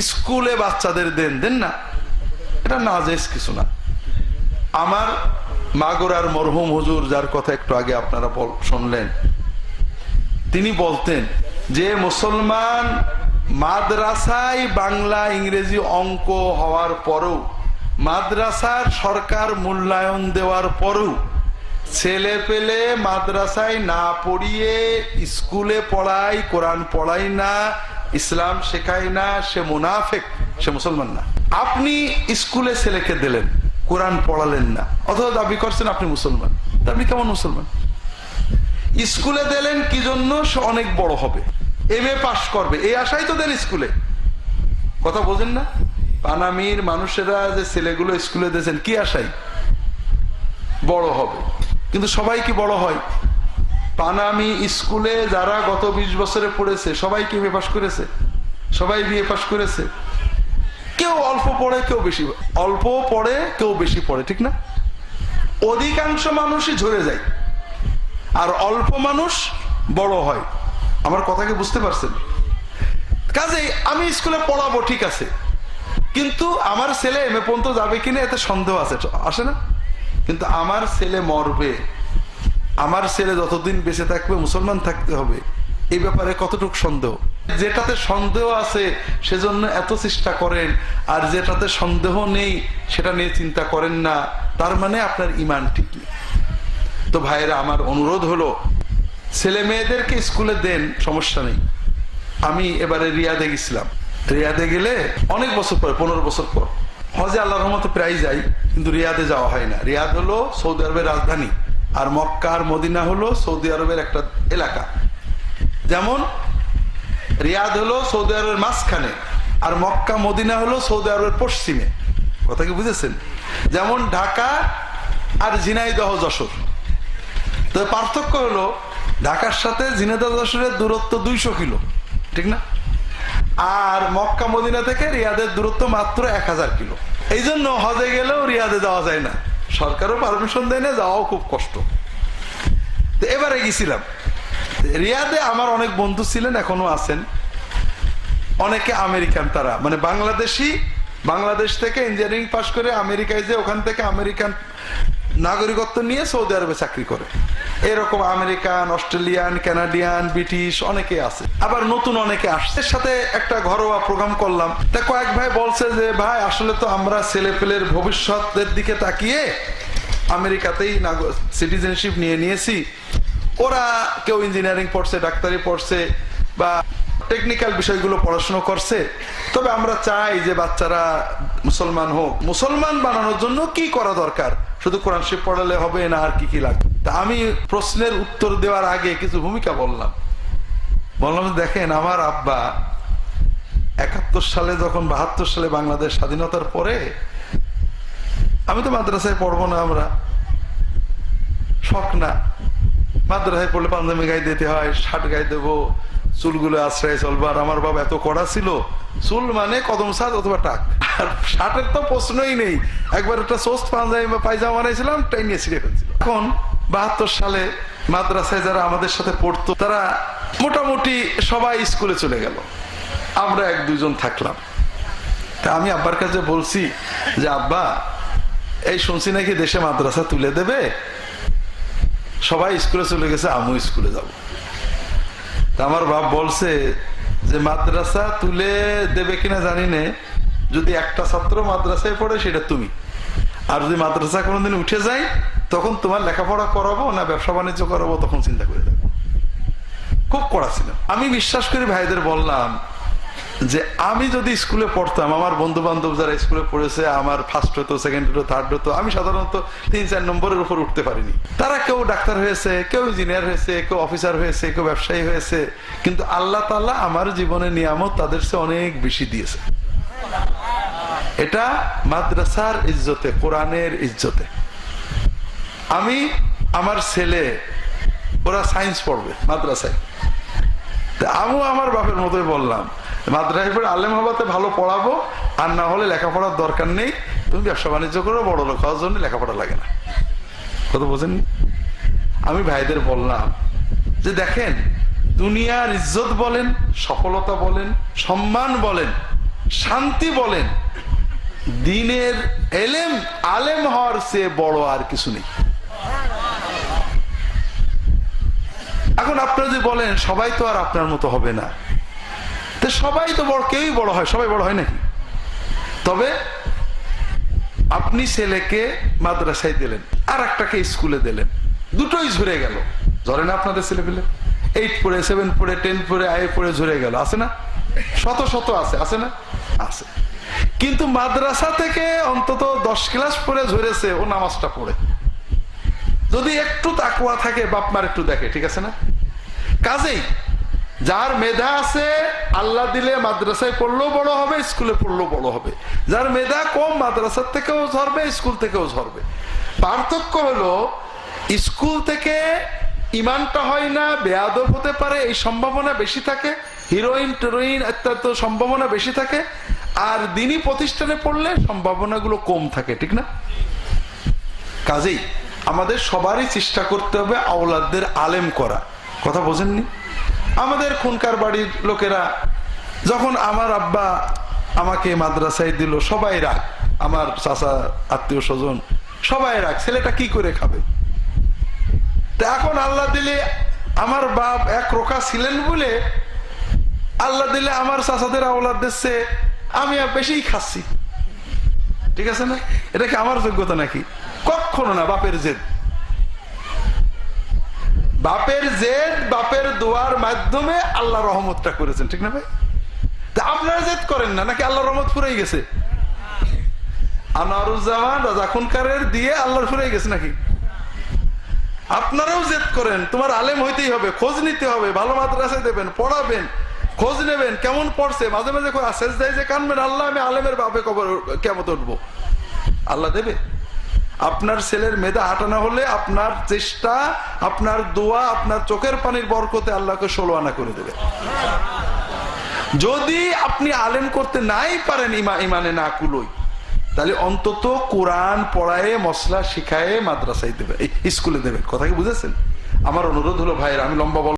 স্কুলে বাচ্চাদের দেন দেন না। এটা নাজেজ কিছু না। আমার মাগুরার মরহুম হুজুর, যার কথা একটু আগে আপনারা শুনলেন, তিনি বলতেন যে, মুসলমান মাদ্রাসায় বাংলা ইংরেজি অঙ্ক হওয়ার পরেও, মাদ্রাসার সরকার মূল্যায়ন দেওয়ার পরেও, ছেলে পেলে মাদ্রাসায় না পড়িয়ে স্কুলে পড়াই কোরআন পড়াই না ইসলাম শেখায় না, সে মুনাফেক, সে মুসলমান না। আপনি স্কুলে ছেলেকে দিলেন, কোরআন পড়ালেন না, অথবা দাবি করছেন আপনি মুসলমান। আপনি কেমন মুসলমান? স্কুলে দিলেন কি জন্য? সে অনেক বড় হবে এম এ পাশ করবে, এই আশাই তো দেন স্কুলে। কথা বোঝেন না? পানামির মানুষেরা যে ছেলেগুলো স্কুলে দিয়েছেন, কি আশাই? বড় হবে। কিন্তু সবাই কি বড় হয়? পানামি স্কুলে যারা গত বিশ বছরে পড়েছে, সবাই কি বিয়ে পাশ করেছে? সবাই বিয়ে পাশ করেছে? কেউ অল্প পড়ে, কেউ বেশি অল্প পড়ে, কেউ বেশি পড়ে, ঠিক না? অধিকাংশ মানুষই ঝরে যায়। আর অল্প মানুষ বড় হয়। আমার কথা কি বুঝতে পারছেন? কাজেই আমি স্কুলে পড়াবো, ঠিক আছে। কিন্তু আমার ছেলে এম এ পর্যন্ত যাবে কিনা এতে সন্দেহ আছে। আসে না? কিন্তু আমার ছেলে মরবে। আমার ছেলে যতদিন বেঁচে থাকবে, মুসলমান থাকতে হবে। এই ব্যাপারে কতটুকু সন্দেহ? যেটাতে সন্দেহ আছে, সেজন্য এত চেষ্টা করেন, আর যেটাতে সন্দেহ নেই, সেটা নিয়ে চিন্তা করেন না। তার মানে আপনার ইমান ঠিক নেই তো ভাইয়েরা, আমার অনুরোধ হলো, ছেলে মেয়েদেরকে স্কুলে দেন, সমস্যা নেই। আমি এবারে রিয়াদে গেছিলাম। রিয়াদে গেলে অনেক বছর পর, পনেরো বছর পর। হজে আল্লাহ রহমতে প্রায় যাই, কিন্তু রিয়াদে যাওয়া হয় না। রিয়াদ হলো সৌদি আরবের রাজধানী। আর মক্কা আর মদিনা হলো সৌদি আরবের একটা এলাকা। যেমন রিয়াদ হলো সৌদি আরবের মাঝখানে আর মক্কা মদিনা হলো সৌদি আরবের পশ্চিমে। কথা কি বুঝেছেন? যেমন ঢাকা আর ঝিনাইদহ যশোর। তো পার্থক্য হলো ঢাকার সাথে ঝিনাইদহ যশোরের দূরত্ব দুইশো কিলো, ঠিক না? আর মক্কা মদিনা থেকে রিয়াদের দূরত্ব মাত্র এক হাজার কিলো। এই জন্য হজে গেলেও রিয়াদে যাওয়া যায় না। সরকারও পারমিশন দেয় না, যাওয়াও খুব কষ্ট। তো এবারে গেছিলাম। রিয়াদে আমার অনেক বন্ধু ছিলেন, এখনও আছেন। অনেকে আমেরিকান তারা মানে বাংলাদেশি, বাংলাদেশ থেকে ইঞ্জিনিয়ারিং পাশ করে আমেরিকায় যে ওখান থেকে আমেরিকান নাগরিকত্ব নিয়ে সৌদি আরবে চাকরি করে। এরকম আমেরিকান, অস্ট্রেলিয়ান, কানাডিয়ান, ব্রিটিশ অনেকে আছে। আবার নতুন অনেকে আসছে। সাথে একটা ঘরোয়া প্রোগ্রাম করলাম। তা কয়েক ভাই বলছে যে, ভাই, আসলে তো আমরা ছেলে পেলের ভবিষ্যতের দিকে তাকিয়ে আমেরিকাতেই সিটিজেনশিপ নিয়ে নিয়েছি। ওরা কেউ ইঞ্জিনিয়ারিং পড়ছে, ডাক্তারি পড়ছে বা টেকনিক্যাল বিষয়গুলো পড়াশোনা করছে। তবে আমরা চাই যে বাচ্চারা মুসলমান হোক। মুসলমান বানানোর জন্য কি করা দরকার? শুধু কোরআন শিব পড়ালে হবে না আর কি কি লাগবে? তা আমি প্রশ্নের উত্তর দেওয়ার আগে কিছু ভূমিকা বললাম। বললাম দেখেন, আমার আব্বা একাত্তর সালে যখন বাহাত্তর সালে বাংলাদেশ স্বাধীনতার পরে, আমি তো মাদ্রাসায় পড়ব না আমরা। শখ না। মাদ্রাসায় পড়লে পাঞ্জাবি গায়ে দিতে হয়, শার্ট গায়ে দেবো চুলগুলো আশ্রয় চলবো। আর আমার বাবা এত কড়া ছিল, চুল মানে কদম সাজ অথবা টাক। আর শার্টের তো প্রশ্নই নেই। একবার একটা সোস্ত পাঞ্জাবি বা পায়জামা বানাইছিলাম টাই নিয়ে ছিঁড়ে ফেলছিল। এখন বাহাত্তর সালে মাদ্রাসায় যারা আমাদের সাথে পড়তো, তারা মোটামুটি সবাই স্কুলে চলে গেল। আমরা এক দুজন থাকলাম। তা আমি আব্বার কাছে বলছি যে, আব্বা, এই শুনছি নাকি দেশে মাদ্রাসা তুলে দেবে? সবাই স্কুলে চলে গেছে, আমিও স্কুলে যাব। আমার বাপ বলছে যে, মাদ্রাসা তুলে দেবে কিনা জানি নে। যদি একটা ছাত্র মাদ্রাসায় পড়ে, সেটা তুমি। আর যদি মাদ্রাসা কোনোদিন উঠে যায়, তখন তোমার লেখাপড়া করাবো না ব্যবসা বাণিজ্য করাবো, তখন চিন্তা করে দেখো। খুব কড়া ছিল। আমি বিশ্বাস করি ভাইদের বললাম যে আমি যদি স্কুলে পড়তাম, আমার বন্ধু বান্ধব যারা স্কুলে পড়েছে, আমার ফার্স্ট হতো সেকেন্ড হতো থার্ড হতো আমি সাধারণত তিন, চার নম্বরের উপর উঠতে পারিনি। তারা কেউ ডাক্তার হয়েছে, কেউ ইঞ্জিনিয়ার হয়েছে, কেউ অফিসার হয়েছে, কেউ ব্যবসায়ী হয়েছে, কিন্তু আল্লাহ তাল্লাহ আমার জীবনে নিয়ামত তাদের সে অনেক বেশি দিয়েছে। এটা মাদ্রাসার ইজ্জতে, কোরআনের ইজ্জতে। আমি, আমার ছেলে, ওরা সায়েন্স পড়বে মাদ্রাসায়। আমিও আমার বাপের মতোই বললাম মাদ্রাসায় আলেম হবাতে ভালো পড়াবো, আর না হলে লেখাপড়ার দরকার নেই। তুমি ব্যবসা বাণিজ্য করো, বড় লোক হওয়ার জন্য লেখাপড়া লাগে না। কথা বোঝেন আমি ভাইদের বললাম যে দেখেন, দুনিয়ার ইজ্জত বলেন, সফলতা বলেন, সম্মান বলেন, শান্তি বলেন, দিনের এলেম, আলেম হওয়ার চেয়ে বড় আর কিছু নেই। এখন আপনারা যদি বলেন, সবাই তো আর আপনার মতো হবে না। তো সবাই তো বড়, কেউই বড় হয়, সবাই বড় হয় নাকি? তবে আপনি ছেলেকে মাদ্রাসায় দিলেন আর একটাকে স্কুলে দিলেন, দুটোই ঝরে গেল। ধরে না আপনাদের ছেলে পেলে এইট পড়ে সেভেন পড়ে টেন পড়ে, আয়ে পড়ে ঝরে গেল, আছে না? শত শত আছে আছে না? আছে। কিন্তু মাদ্রাসা থেকে অন্তত দশ ক্লাস পরে ঝরেছে, ও নামাজটা পড়ে। যদি একটু তাকুয়া থাকে, বাপ মার একটু দেখে, ঠিক আছে না? কাজেই যার মেধা আছে, আল্লাহ দিলে মাদ্রাসায় পড়লেও বড় হবে, স্কুলে পড়লেও বড় হবে। যার মেধা কম, মাদ্রাসার থেকেও ঝরবে, স্কুল থেকেও ঝরবে। পার্থক্য হলো, স্কুল থেকে ইমানটা হয় না, বেয়াদব হতে পারে, এই সম্ভাবনা বেশি থাকে, হিরোইন, টেরোইন ইত্যাদি সম্ভাবনা বেশি থাকে, আর দিনই প্রতিষ্ঠানে পড়লে সম্ভাবনাগুলো কম থাকে, ঠিক না? কাজেই আমাদের সবারই চেষ্টা করতে হবে আওলাদদের আলেম করা। কথা বোঝেননি? আমাদের খুনকার বাড়ির লোকেরা যখন আমার আব্বা আমাকে মাদ্রাসায় দিল, সবাই রাখ আমার চাচা, আত্মীয় স্বজন, সবাই রাখ ছেলেটা কি করে খাবে? তা এখন আল্লাহ দিলে আমার বাপ এক রোকা ছিলেন বলে আল্লাহ দিলে আমার চাচাদের আওলাদ দিচ্ছে, আমি বেশিই খাচ্ছি। ঠিক আছে না? এটা কি আমার যোগ্যতা নাকি? কখনো না, বাপের জেদ। বাপের জেদ, বাপের দোয়ার মাধ্যমে আল্লাহ রহমতটা করেছেন, ঠিক না ভাই? আপনারা জেদ করেন না, নাকি আল্লাহ রহমত ফুরাই গেছে? আনোয়ারুজ্জামান রাজা খুনকারের দিয়ে আল্লাহর ফুরাই গেছে নাকি? আপনারাও জেদ করেন, তোমার আলেম হইতেই হবে, খোঁজ নিতে হবে, ভালো মাদ্রাসায় দেবেন, পড়াবেন, খোঁজ নেবেন, কেমন পড়ছে, মাঝে মাঝে শেষ দেয় যে কানবেন, আল্লাহ আমি আলেমের বাপে কবর কেমন উঠবো আল্লাহ দেবে? আপনার ছেলের মেধা হাঁটানো হলে আপনার চেষ্টা, আপনার দোয়া, আপনার চোখের পানির বরকতে আল্লাহকে ষোলো আনা করে দেবে। যদি আপনি আলেম করতে নাই পারেন ইমা ইমানে না কুলোই তাহলে অন্তত কোরআন পড়ায় মশলা শিখায় মাদ্রাসায় দেবে, স্কুলে দেবে। কথা কি বুঝেছেন? আমার অনুরোধ হলো, ভাইয়ের, আমি লম্বা